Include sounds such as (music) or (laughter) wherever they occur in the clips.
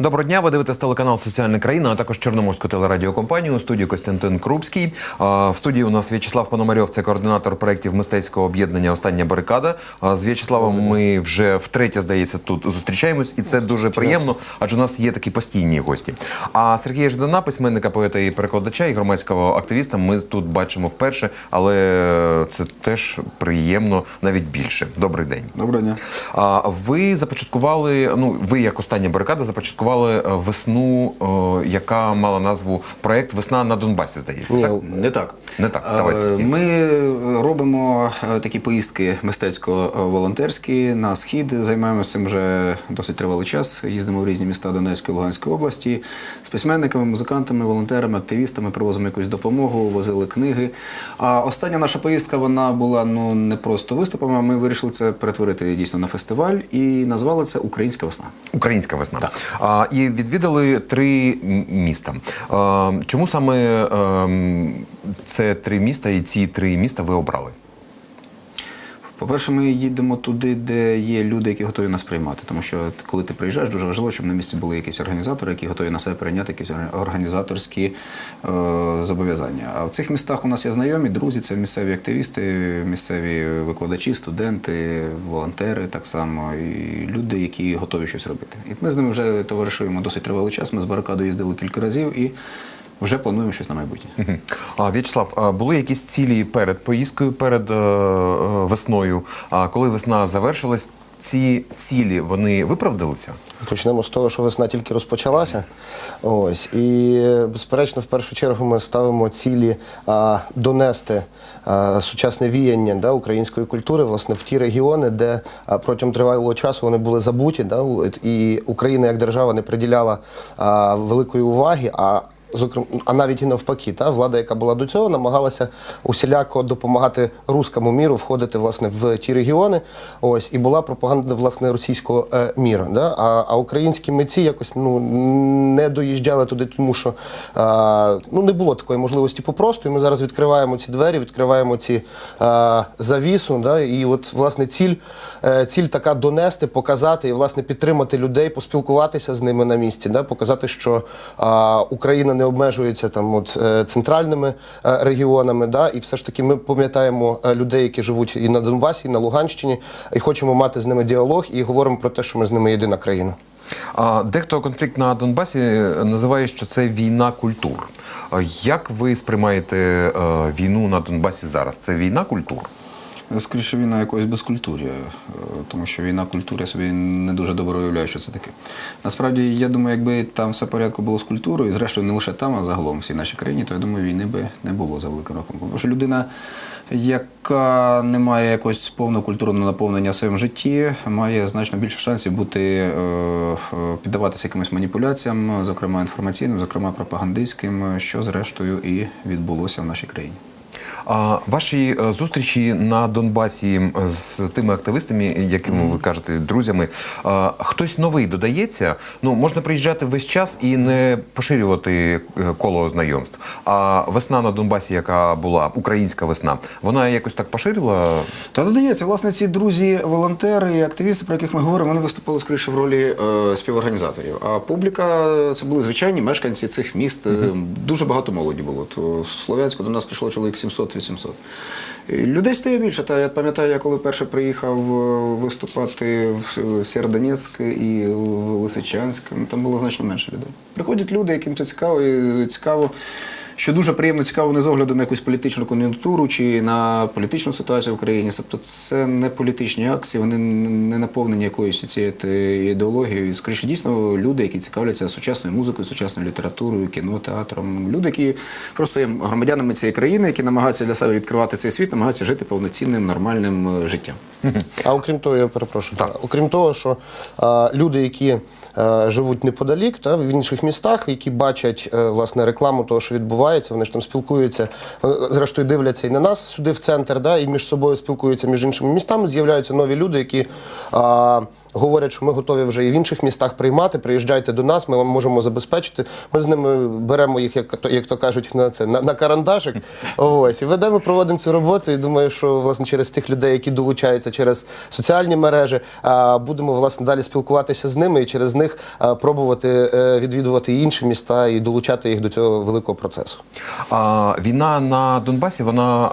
Доброго дня. Ви дивитесь телеканал Соціальна країна, а також Чорноморську телерадіокомпанію. У студії Костянтин Крупський. А, В студії у нас В'ячеслав Пономарьов, це координатор проєктів мистецького об'єднання Остання барикада. А З В'ячеславом ми вже втретє, здається, тут зустрічаємось, і це дуже приємно, адже у нас є такі постійні гості. А Сергія Ждана, письменника, поета і перекладача, і громадського активіста, ми тут бачимо вперше, але це теж приємно навіть більше. Добрий день. Доброго дня. А ви започаткували, ну ви як остання барикада, започаткували е, весну, е, яка мала назву проект Весна на Донбасі, здається. Ні, так? не так. Не так, Е, давайте. Ми робимо такі поїздки мистецько-волонтерські на схід. Займаємося цим вже досить тривалий час. Їздимо в різні міста Донецької Луганської області з письменниками, музикантами, волонтерами, активістами, привозимо якусь допомогу, возили книги. А остання наша поїздка вона була ну не просто виступом. а Ми вирішили це перетворити дійсно на фестиваль і назвали це Українська весна. Українська весна. І відвідали три міста. А, чому саме ем, це три міста і ці три міста ви обрали? По-перше, ми їдемо туди, де є люди, які готові нас приймати. Тому що коли ти приїжджаєш, дуже важливо, щоб на місці були якісь організатори, які готові на себе прийняти якісь організаторські е, зобов'язання. А в цих містах у нас є знайомі, друзі, це місцеві активісти, місцеві викладачі, студенти, волонтери, так само і люди, які готові щось робити. І ми з ними вже товаришуємо досить тривалий час. Ми з барикадою їздили кілька разів і вже плануємо щось на майбутнє. А, В'ячеслав, а були якісь цілі перед поїздкою, перед е, е, весною? А коли весна завершилась, ці цілі вони виправдалися? Почнемо з того, що весна тільки розпочалася. Ось і безперечно, в першу чергу ми ставимо цілі а, донести а, сучасне віяння да, української культури власне в ті регіони, де а, протягом тривалого часу вони були забуті, да, у- і Україна як держава не приділяла а, великої уваги. А Зокрема, а навіть і навпаки, та влада, яка була до цього, намагалася усіляко допомагати руському міру входити власне в ті регіони. Ось і була пропаганда власне російського е, міра. Да? А, а українські митці якось ну не доїжджали туди, тому що е, ну не було такої можливості попросту. І ми зараз відкриваємо ці двері, відкриваємо ці е, завісу. Да? І от власне ціль, е, ціль така донести, показати і власне підтримати людей, поспілкуватися з ними на місці, да? показати, що е, Україна не обмежується там от е, центральними е, регіонами. Да? І все ж таки ми пам'ятаємо е, людей, які живуть і на Донбасі, і на Луганщині, і хочемо мати з ними діалог, і говоримо про те, що ми з ними єдина країна. А дехто конфлікт на Донбасі називає, що це війна культур. Як ви сприймаєте війну на Донбасі зараз? Це війна культур? Скоріше війна якоїсь безкультур'я, е, тому що війна культури я собі не дуже добре уявляю, що це таке. Насправді, я думаю, якби там все порядку було з культурою, і зрештою не лише там, а загалом всій нашій країні, то я думаю, війни би не було за великим рахунком. Тому що людина, яка не має якогось повного культурного наповнення в своєму житті, має значно більше шансів бути е, е, піддаватися якимось маніпуляціям, зокрема інформаційним, зокрема пропагандистським, що зрештою і відбулося в нашій країні. А ваші е, зустрічі на Донбасі з тими активистами, якими ви кажете, друзями, е, хтось новий додається. Ну можна приїжджати весь час і не поширювати е, коло знайомств. А весна на Донбасі, яка була українська весна, вона якось так поширила. Та додається, власне, ці друзі, волонтери і активісти, про яких ми говоримо, вони виступали скоріше в ролі е, співорганізаторів. А публіка це були звичайні мешканці цих міст. Дуже багато молоді було. То Слов'янську до нас прийшло чоловік 700-800. Людей стає більше. Та я пам'ятаю, я коли перше приїхав е, виступати в Сєрдонецьк і в Лисичанськ, там було значно менше людей. Приходять люди, яким це цікаво, і цікаво. Що дуже приємно цікаво не з огляду на якусь політичну кон'юнктуру чи на політичну ситуацію в Україні. Тобто це не політичні акції, вони не наповнені якоюсь цією ідеологією. Скоріше, дійсно, люди, які цікавляться сучасною музикою, сучасною літературою, кіно, театром. Люди, які просто є громадянами цієї країни, які намагаються для себе відкривати цей світ, намагаються жити повноцінним, нормальним е, життям. А окрім того, я перепрошую, так. окрім того, що а, люди, які живуть неподалік, та в інших містах, які бачать е, власне рекламу того, що відбувається, вони ж там спілкуються, е, зрештою дивляться і на нас сюди в центр, да, і між собою спілкуються між іншими містами. З'являються нові люди, які говорять, що ми готові вже і в інших містах приймати. Приїжджайте до нас, ми вам можемо забезпечити. Ми з ними беремо їх, як то, як то кажуть, на це на, на карандашик. Ось і ведемо, проводимо цю роботу. І думаю, що власне через тих людей, які долучаються через соціальні мережі, а, будемо власне далі спілкуватися з ними і через них пробувати е, відвідувати інші міста і долучати їх до цього великого процесу. А, війна на Донбасі, вона,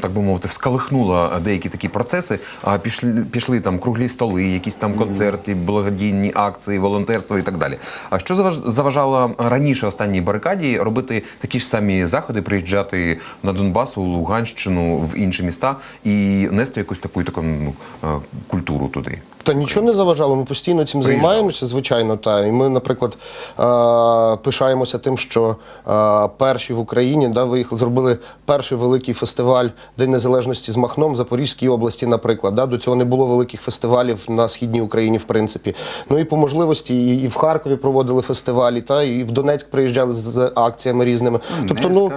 так би мовити, вскалихнула деякі такі процеси. А пішли, пішли там круглі столи, якісь там концерти, благодійні акції, волонтерство і так далі. А що заваж- заважало раніше останній барикаді робити такі ж самі заходи, приїжджати на Донбас, у Луганщину, в інші міста і нести якусь таку, таку ну, е, культуру туди? Та нічого не заважало, ми постійно цим Приїжджали. займаємося, звичайно. Та. І ми, наприклад, е, пишаємося тим, що е, перші в Україні да, виїхали, зробили перший великий фестиваль День Незалежності з Махном в Запорізькій області, наприклад. Да. До цього не було великих фестивалів на східній Україні, в принципі. Ну і по можливості і, і в Харкові проводили фестивалі, та, і в Донецьк приїжджали з, з акціями різними. тобто, ну,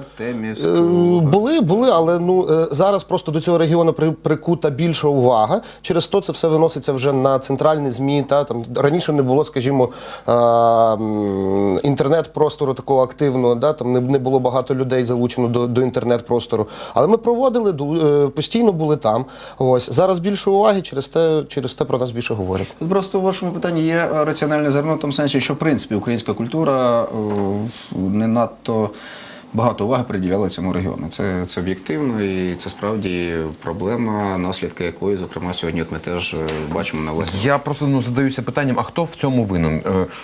Е, Були, були, але ну е, зараз просто до цього регіону при- прикута більша увага. Через то це все виноситься вже на центральні змі. Та там раніше не було, скажімо, інтернет-простору такого активного. Да, там не, не було багато людей залучено до, до інтернет-простору. Але ми проводили е, постійно були там. Ось зараз більше уваги, через те, через те про нас більше говорять. Просто в вашому питанні є раціональне зерно в тому сенсі, що в принципі українська культура е, не надто багато уваги приділяла цьому регіону. Це, це об'єктивно і це справді проблема, наслідки якої, зокрема, сьогодні от ми теж е, бачимо на власні. Я просто ну задаюся питанням: а хто в цьому винен?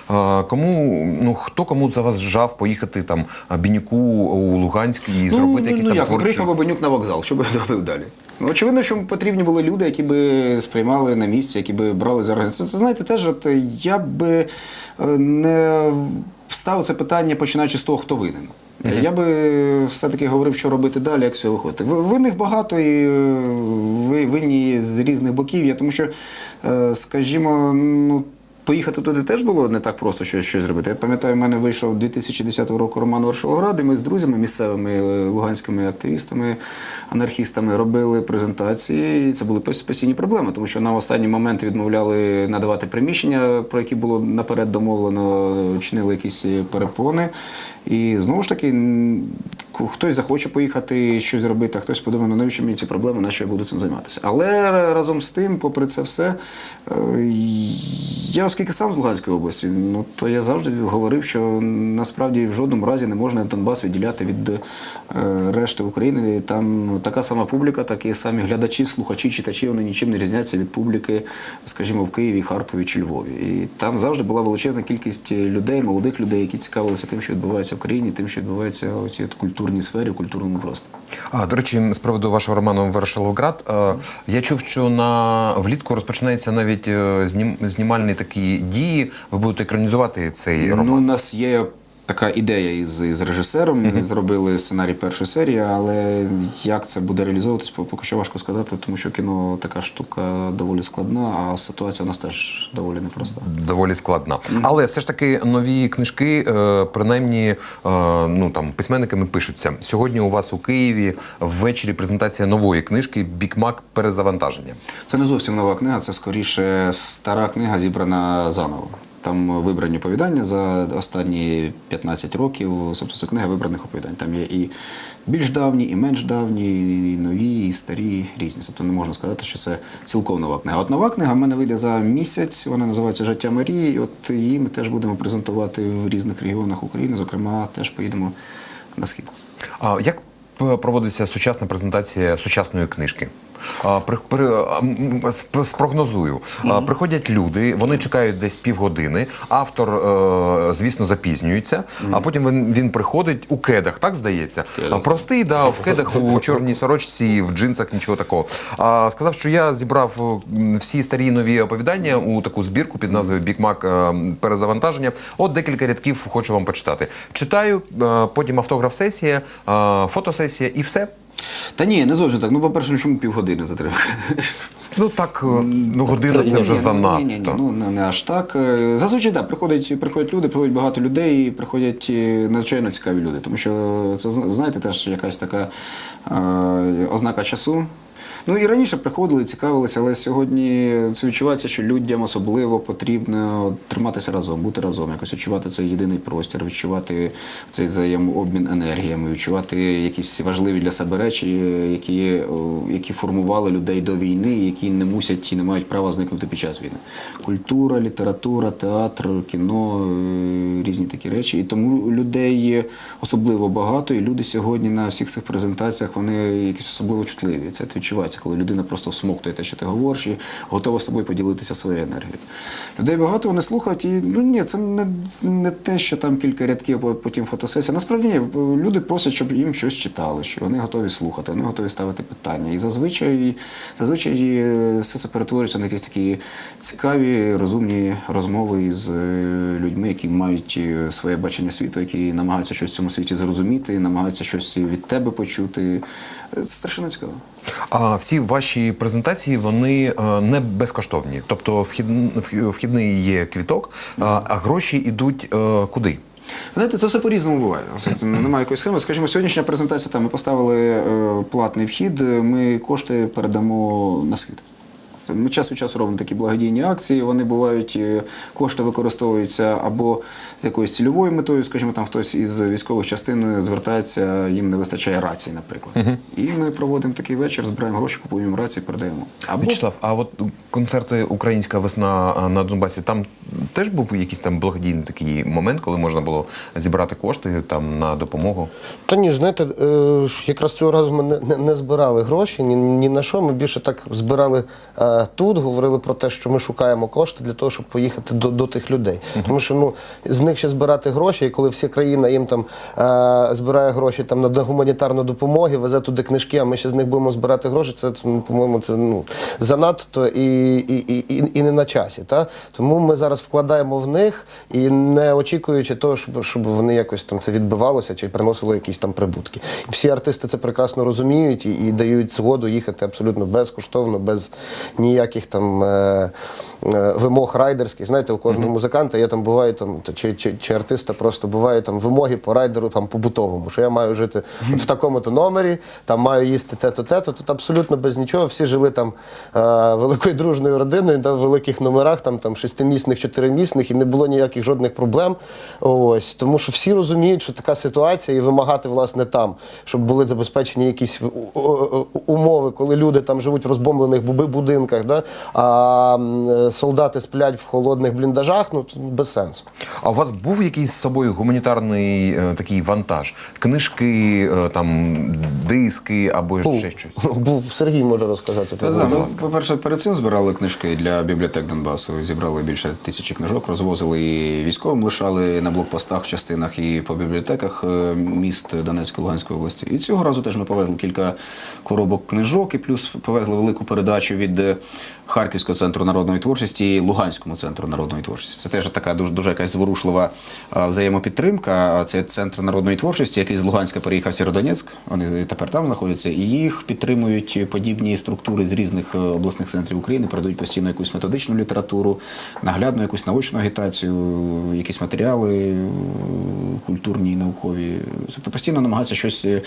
Е, Кому ну хто кому заважав поїхати там а, бійніку у Луганськ і зробити ну, якісь ну, там як, творчі... приїхав Бабанюк на вокзал, що би робив далі? Ну, очевидно, що потрібні були люди, які би сприймали на місці, які би брали за організацію. Це, це знаєте, теж от, я би е, не ставив це питання, починаючи з того, хто винен. Я би все-таки говорив, що робити далі, як все виходити. Ви- Винних багато і е, ви винні з різних боків. Я тому що, е, скажімо, ну. Поїхати туди теж було не так просто щось, щось зробити. Я пам'ятаю, в мене вийшов 2010 року роман Варшаловград, і ми з друзями, місцевими е, луганськими активістами, анархістами робили презентації. І це були постійні проблеми, тому що нам в останній момент відмовляли надавати приміщення, про які було наперед домовлено, чинили якісь перепони. І знову ж таки, хтось захоче поїхати щось зробити, а хтось подумає, ну навіщо мені ці проблеми, на що я буду цим займатися. Але разом з тим, попри це все, е, я оскільки сам з Луганської області, ну то я завжди говорив, що насправді в жодному разі не можна Донбас відділяти від е, решти України. Там така сама публіка, такі самі глядачі, слухачі, читачі, вони нічим не різняться від публіки, скажімо, в Києві, Харкові чи Львові. І там завжди була величезна кількість людей, молодих людей, які цікавилися тим, що відбувається в країні, тим, що відбувається цій от культурній сфері, в культурному просторі. А, до речі, з приводу вашого роману Варшаловград, е, я чув, що на влітку розпочинається навіть е, знім, знімальні такі дії. Ви будете екранізувати цей роман. Ну, у нас є така ідея із, із режисером. Ми зробили сценарій першої серії, але як це буде реалізовуватись, по- поки що важко сказати, тому що кіно така штука доволі складна, а ситуація у нас теж доволі непроста. Доволі складна. Але все ж таки нові книжки, е, принаймні, е, ну там письменниками пишуться. Сьогодні у вас у Києві ввечері презентація нової книжки Бікмак перезавантаження. Це не зовсім нова книга, це скоріше стара книга, зібрана заново. Там вибрані оповідання за останні 15 років. Тобто це книга вибраних оповідань. Там є і більш давні, і менш давні, і нові, і старі, різні. Тобто не можна сказати, що це цілком нова книга. От нова книга в мене вийде за місяць. Вона називається Життя Марії. От її ми теж будемо презентувати в різних регіонах України. Зокрема, теж поїдемо на схід. А як проводиться сучасна презентація сучасної книжки? Спрогнозую. Приходять люди, вони чекають десь півгодини. Автор, е, звісно, запізнюється, а потім він, він приходить у кедах, так здається. Простий, да, в кедах у (laughs) чорній сорочці, в джинсах, нічого такого. А, сказав, що я зібрав всі старі нові оповідання у таку збірку під назвою Бікмак перезавантаження. От декілька рядків хочу вам почитати. Читаю, е, потім автограф-сесія, е, фотосесія і все. Та ні, не зовсім так. Ну, по-перше, ну, чому півгодини затримка? Ну так, е, ну година це вже занадто. Ні, ні, ні, ну не, не аж так. Е, Зазвичай так, приходять, приходять люди, приходять багато людей, і приходять е, надзвичайно цікаві люди. Тому що це знаєте, теж якась така е, ознака часу. Ну і раніше приходили, цікавилися, але сьогодні це відчувається, що людям особливо потрібно триматися разом, бути разом, якось відчувати цей єдиний простір, відчувати цей взаємообмін енергіями, відчувати якісь важливі для себе речі, які, які формували людей до війни, які не мусять і не мають права зникнути під час війни. Культура, література, театр, кіно, е, різні такі речі. І тому людей особливо багато, і люди сьогодні на всіх цих презентаціях вони якісь особливо чутливі. Це відчувається, коли людина просто всмоктує те, що ти говориш, і готова з тобою поділитися своєю енергією. Людей багато вони слухають, і ну ні, це не, не те, що там кілька рядків, а потім фотосесія. Насправді ні, люди просять, щоб їм щось читали, що вони готові слухати, вони готові ставити питання. І зазвичай, зазвичай е, все це перетворюється на якісь такі цікаві, розумні розмови із е, людьми, які мають е, своє бачення світу, які намагаються щось в цьому світі зрозуміти, намагаються щось від тебе почути. Це страшенно цікаво. А всі ваші презентації вони е, не безкоштовні. Тобто вхід, вхідний є квіток, а, гроші йдуть е, куди? Знаєте, це все по-різному буває. (clears throat) Немає якоїсь схеми. Скажімо, сьогоднішня презентація, там ми поставили е, платний вхід, ми кошти передамо на схід. Ми час від часу робимо такі благодійні акції. Вони бувають, е, кошти використовуються або з якоюсь цільовою метою, скажімо, там хтось із військових частин звертається, їм не вистачає рації, наприклад. І ми проводимо такий вечір, збираємо гроші, купуємо рації, передаємо. Або Вячеслав, а от концерти Українська весна на Донбасі, там теж був якийсь там благодійний такий момент, коли можна було зібрати кошти там на допомогу. Та ні, знаєте, е, якраз цього разу ми не, не, не збирали гроші ні, ні на що. Ми більше так збирали е, тут, говорили про те, що ми шукаємо кошти для того, щоб поїхати до, до тих людей. Тому що ну, з них ще збирати гроші, і коли вся країна їм там е, збирає гроші там, на гуманітарну допомогу, везе туди книжки, а ми ще з них будемо збирати гроші, це, ну, по-моєму, це ну, занадто і, і, і, і, і не на часі. Та? Тому ми зараз вкладаємо в них і не очікуючи того, щоб, щоб вони якось там це відбивалося чи приносило якісь там прибутки. Всі артисти це прекрасно розуміють і, і дають згоду їхати абсолютно безкоштовно, без ніяких там е, е, вимог райдерських. Знаєте, у кожного музиканта є там буває там чи, чи, чи артиста просто буває там вимоги по райдеру там побутовому, що я маю жити от в такому-то номері, там маю їсти те-то, те-то. Тут абсолютно без нічого. Всі жили там е, великою дружною родиною, да, в великих номерах, там, там шестимісних, чотиримісних, і не було ніяких жодних проблем. Ось тому, що всі розуміють, що така ситуація, і вимагати власне там, щоб були забезпечені якісь умови, коли люди там живуть в розбомблених буби- будинках, да, а солдати сплять в холодних бліндажах. Ну без сенсу. А у вас був якийсь з собою гуманітарний е, такий вантаж? Книжки, е, там диски або ще щось? (laughs) Був Сергій може розказати. Та, да, ми, по-перше, перед цим збирали книжки для бібліотек Донбасу. Зібрали більше тисячі книжок, розвозили і військовим лишали на блокпостах в частинах і по бібліотеках е, міст Донецької Луганської області. І цього разу теж ми повезли кілька коробок книжок, і плюс повезли велику передачу від Харківського центру народної творчості і Луганському центру народної творчості. Це теж така дуже, дуже якась зворушлива взаємопідтримка. Це центр народної творчості, який з Луганська переїхав в Сєродонецьк. Вони тепер там знаходяться, і їх підтримують подібні структури з різних е, обласних центрів України, передають постійно якусь методичну літературу, наглядну якусь научну агітацію, якісь матеріали е, культурні і наукові. Тобто постійно намагаються щось е,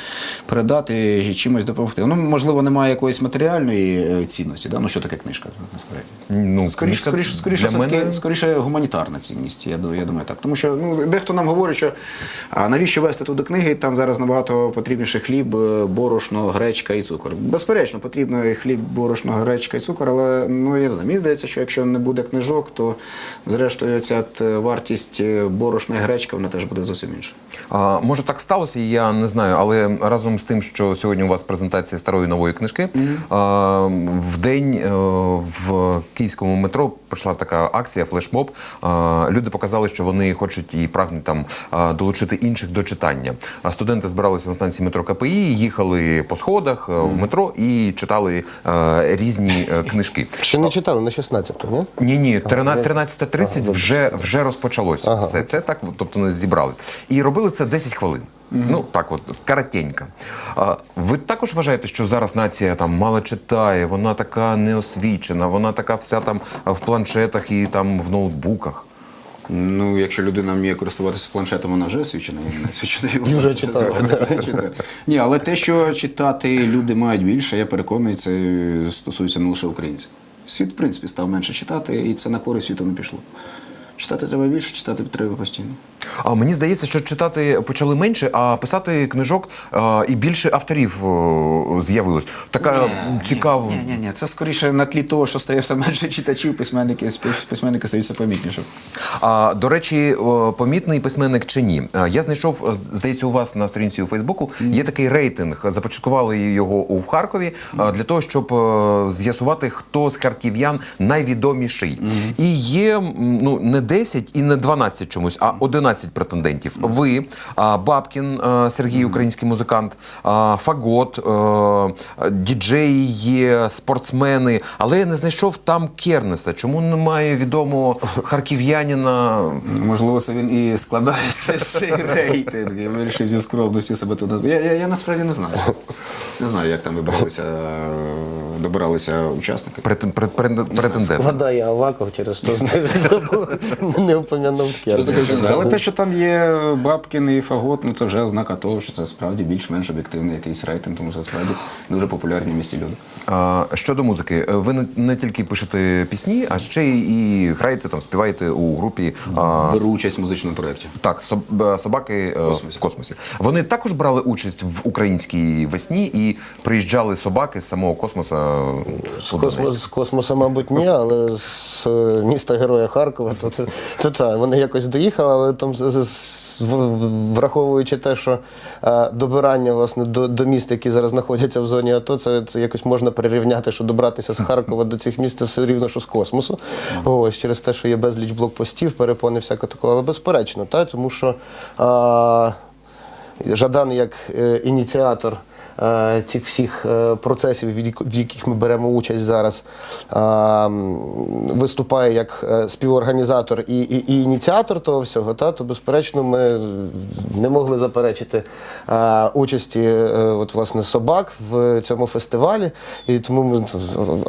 передати, чимось допомогти. Ну, можливо, немає якоїсь матеріальної цінності. Да? Ну, що книжка насправді? Ну, Скоріше, книжка скоріше, скоріше, для все-таки, мене- скоріше гуманітарна цінність, я, я думаю так. Тому що ну, дехто нам говорить, що а навіщо вести туди книги, там зараз набагато потрібніше хліб, е, борошно, гречка і цукор. Безперечно, потрібно і хліб, борошно, гречка і цукор, але ну, я не знаю, мені здається, що якщо не буде книжок, то зрештою ця вартість е, борошна і гречка вона теж буде зовсім інша. А, може так сталося, я не знаю, але разом з тим, що сьогодні у вас презентація старої нової книжки, а, в день е, в київському метро пройшла така акція, флешмоб. А, люди показали, що вони хочуть і прагнуть там долучити інших до читання. А студенти збиралися на станції метро КПІ, їхали по сходах е, в метро і читали е, різні книжки. Ще не читали на 16-ту, ні? Ні, ні, Ага, 13.30 вже, вже розпочалося Ага. все. Це так, тобто вони зібрались. І робили це 10 хвилин. Ну так, от каратенько. А, ви також вважаєте, що зараз нація там мало читає, вона така неосвічена, вона така вся там в планшетах і там в ноутбуках. Ну, якщо людина вміє користуватися планшетом, вона вже освічена, я не освічений. І вже. (laughs) Читає. Ні, але те, що читати люди мають більше, я переконаний, це стосується не лише українців. Світ, в принципі, став менше читати, і це на користь світу не пішло. Читати треба більше, читати треба постійно. А мені здається, що читати почали менше, а писати книжок а, і більше авторів о, з'явилось. Така цікава. Ні, ні, ні, це скоріше на тлі того, що стає все менше читачів, письменники, письменники стають все помітніше. А до речі, помітний письменник чи ні? Я знайшов, е, здається, у вас на сторінці у Фейсбуку є такий рейтинг. Започаткували його у Харкові а, для того, щоб е, з'ясувати, хто з харків'ян найвідоміший. І є ну не 10 і не 12 чомусь, а 11 претендентів. Ви, Бабкін е, Сергій, український музикант, Фагот, е, діджеї є, спортсмени. Але я не знайшов там Кернеса. Чому немає відомого харків'янина? Можливо, це він і складається цей рейтинг. Я вирішив зі скромності себе туди. Я, я, я насправді не знаю. Не знаю, як там вибиралися, е, добиралися учасники. Претен- прет- прет- Претендент. Складає Аваков через то не упомянув Просто. Але те, що там є Бабкін і Фагот, ну це вже ознака того, що це справді більш-менш об'єктивний якийсь рейтинг, тому що це справді дуже популярні в місті люди. А, щодо музики, е, ви не, тільки пишете пісні, а ще й і граєте там, співаєте у групі. А, Беру участь в музичному проєкті. так, е, собаки е, космосі. в космосі. Вони також брали участь в українській весні і приїжджали собаки з самого космоса. З, космос, з космоса, мабуть, ні, але з е, міста Героя Харкова, то, то, то та, вони якось доїхали, але там з- з- з- в- в- враховуючи те, що е, добирання власне, до, до міст, які зараз знаходяться в зоні АТО, це, це якось можна прирівняти, що добратися з Харкова до цих міст це все рівно, що з космосу. Ось через те, що є безліч блокпостів, перепони, всяке такого. Але безперечно, та, тому що. А, Жадан як е, ініціатор цих всіх е, процесів, в яких ми беремо участь зараз, е, виступає як е, співорганізатор і, і, і ініціатор того всього, та, то безперечно ми не могли заперечити е, участі е, от, власне, собак в цьому фестивалі. І тому ми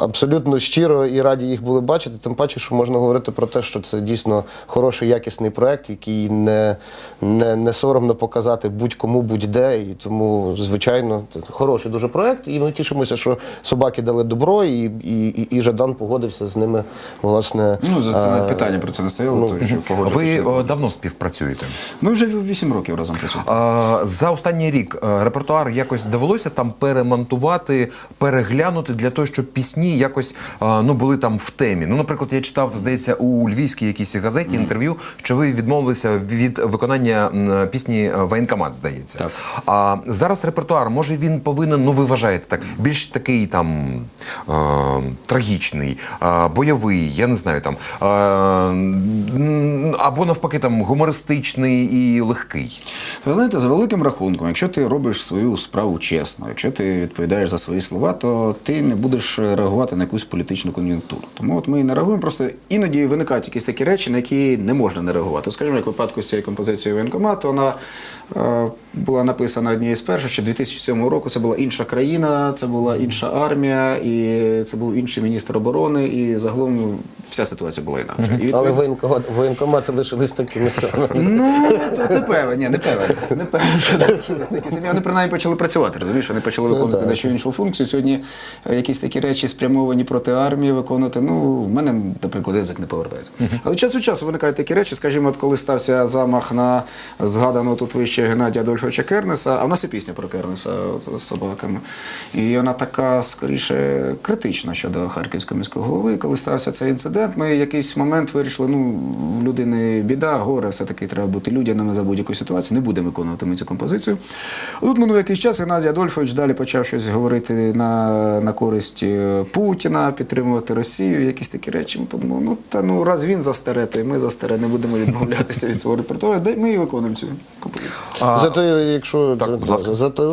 абсолютно щиро і раді їх були бачити. Тим паче, що можна говорити про те, що це дійсно хороший якісний проект, який не, не, не соромно показати будь-кому, будь-де. І тому, звичайно, це хороший дуже проект. І ми тішимося, що собаки дали добро, і, і, і, і Жадан погодився з ними. Власне, Ну, за це навіть питання про це не стояло, то що (laughs) Ви погоджуватися. о, давно співпрацюєте. Ми вже 8 років разом працюємо. А, за останній рік е, репертуар якось довелося там перемонтувати, переглянути для того, щоб пісні якось ну були там в темі. Ну, наприклад, я читав, здається, у львівській якійсь газеті інтерв'ю, що ви відмовилися від виконання пісні е, Воєнкомат, здається. Так. А зараз репертуар, може він повинен, ну ви вважаєте так, більш такий там е, трагічний, е, бойовий, я не знаю там. Е, або навпаки там гумористичний і легкий. Ви знаєте, за великим рахунком, якщо ти робиш свою справу чесно, якщо ти відповідаєш за свої слова, то ти не будеш реагувати на якусь політичну кон'юнктуру. Тому от ми і не реагуємо, просто іноді виникають якісь такі речі, на які не можна не реагувати. Скажімо, як в випадку з цією композицією воєнкомату, вона е, була написана однією з перших, що 2007 року це була інша країна, це була інша армія, і це був інший міністр оборони, і загалом вся ситуація була інакша. І але відповідь- воєнкомати, лишились такими самими. Ну, не певен, ні, не певен. Не певен, що такі. Вони принаймні почали працювати, розумієш? Вони почали виконувати дещо іншу функцію. Сьогодні е, якісь такі речі спрямовані проти армії виконувати. Ну, в мене, наприклад, язик не повертається. Але час від часу виникають такі речі, скажімо, от коли стався замах на згаданого тут вище Геннадія Адольфовича Кернеса, а в нас є пісня про Кернеса з собаками. І вона така, скоріше, критична щодо харківського міського голови. Коли стався цей інцидент, ми в якийсь момент вирішили, ну, в людини біда, горе, все-таки треба бути людяними за будь-яку ситуацію. Не будемо виконувати ми цю композицію. А Тут минув якийсь час, Геннадій Адольфович далі почав щось говорити на, на користь е, Путіна, підтримувати Росію, якісь такі речі. Ми подумали, ну та ну раз він за старе, то і ми за старе не будемо відмовлятися від свого репертуару. Де ми і виконуємо цю композицію. Зато, якщо Так, будь ласка. зато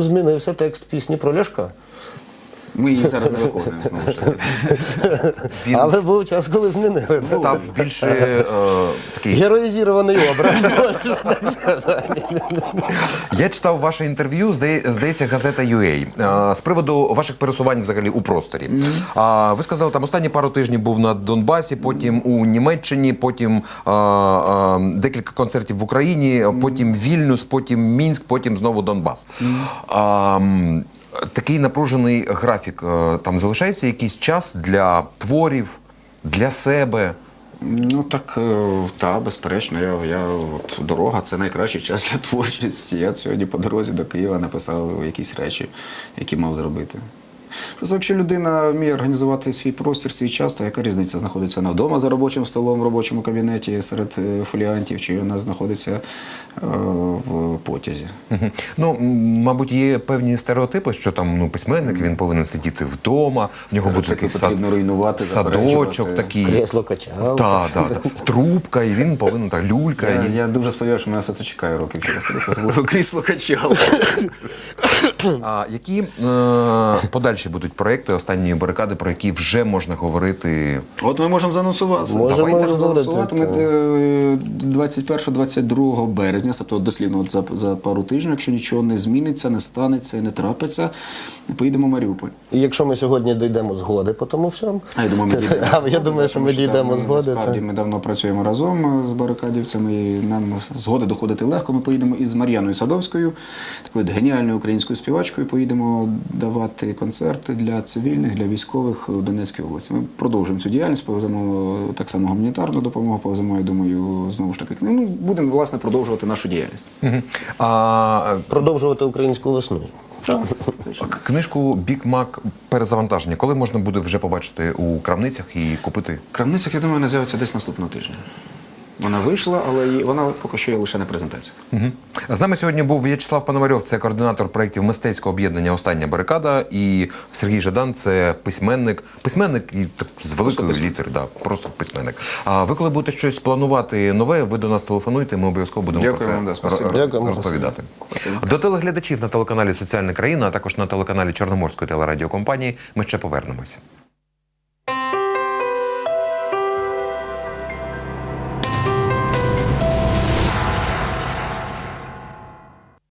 змінився текст пісні про Ляшка. Ми її зараз не виконуємо. знову ж таки. Він (laughs) Але був час, коли змінили. став більше е, такий. Героїзований образ, можна так сказати. Я читав ваше інтерв'ю, здає- здається, газета UA, е, з приводу ваших пересувань взагалі у просторі. А ви сказали, там останні пару тижнів був на Донбасі, потім у Німеччині, потім е, е, декілька концертів в Україні, потім Вільнюс, потім Мінськ, потім знову Донбас. А, м, такий напружений графік. Е, Там залишається якийсь час для творів, для себе. Ну так, е, та, безперечно, я, я от, дорога це найкращий час для творчості. Я сьогодні по дорозі до Києва написав якісь речі, які мав зробити. Просто якщо людина вміє організувати свій простір, свій час, то яка різниця знаходиться вона вдома за робочим столом, в робочому кабінеті серед е, фоліантів, чи вона знаходиться е, в потязі. Ну, мабуть, є певні стереотипи, що там ну, письменник він повинен сидіти вдома, в нього буде такий сад, руйнувати, садочок такий. Кресло качав. Та, та, та. Трубка, і він повинен так люлька. Я, і- я дуже сподіваюся, що мене все це чекає років через 30, особливо крісло качало. А які е, подальші будуть проекти останньої барикади, про які вже можна говорити? От ми можемо занонсувати. Можемо занонсувати. Ми е, 21-22 березня, тобто дослідно от за, за пару тижнів, якщо нічого не зміниться, не станеться і не трапиться, поїдемо в Маріуполь. І якщо ми сьогодні дійдемо згоди по тому всьому, А я думаю, ми (laughs) дійдемо. А, я думаю, що ми дійдемо згоди, Насправді ми давно працюємо разом з барикадівцями. і Нам згоди доходити легко. Ми поїдемо із Мар'яною Садовською, такою геніальною українською співачкою. Поїдемо давати концерти для цивільних, для військових у Донецькій області. Ми продовжуємо цю діяльність, повеземо так само гуманітарну допомогу, повеземо, я думаю, знову ж таки. Ну, будемо власне продовжувати нашу діяльність. А, продовжувати українську весну. к- книжку Бік Мак перезавантаження. Коли можна буде вже побачити у крамницях і купити? В крамницях, я думаю, вона з'явиться десь наступного тижня. Вона вийшла, але її- вона поки що є лише на презентації. Мгм. З нами сьогодні був В'ячеслав Пономарьов, це координатор проєктів мистецького об'єднання Остання барикада. І Сергій Жадан це письменник. Письменник і так, з великої літери, да, просто письменник. А ви, коли будете щось планувати нове, ви до нас телефонуйте, ми обов'язково будемо Дякую про це вам, да, спасибо. Дякуємо, розповідати. До телеглядачів на телеканалі Соціальна країна, а також на телеканалі Чорноморської телерадіокомпанії ми ще повернемося.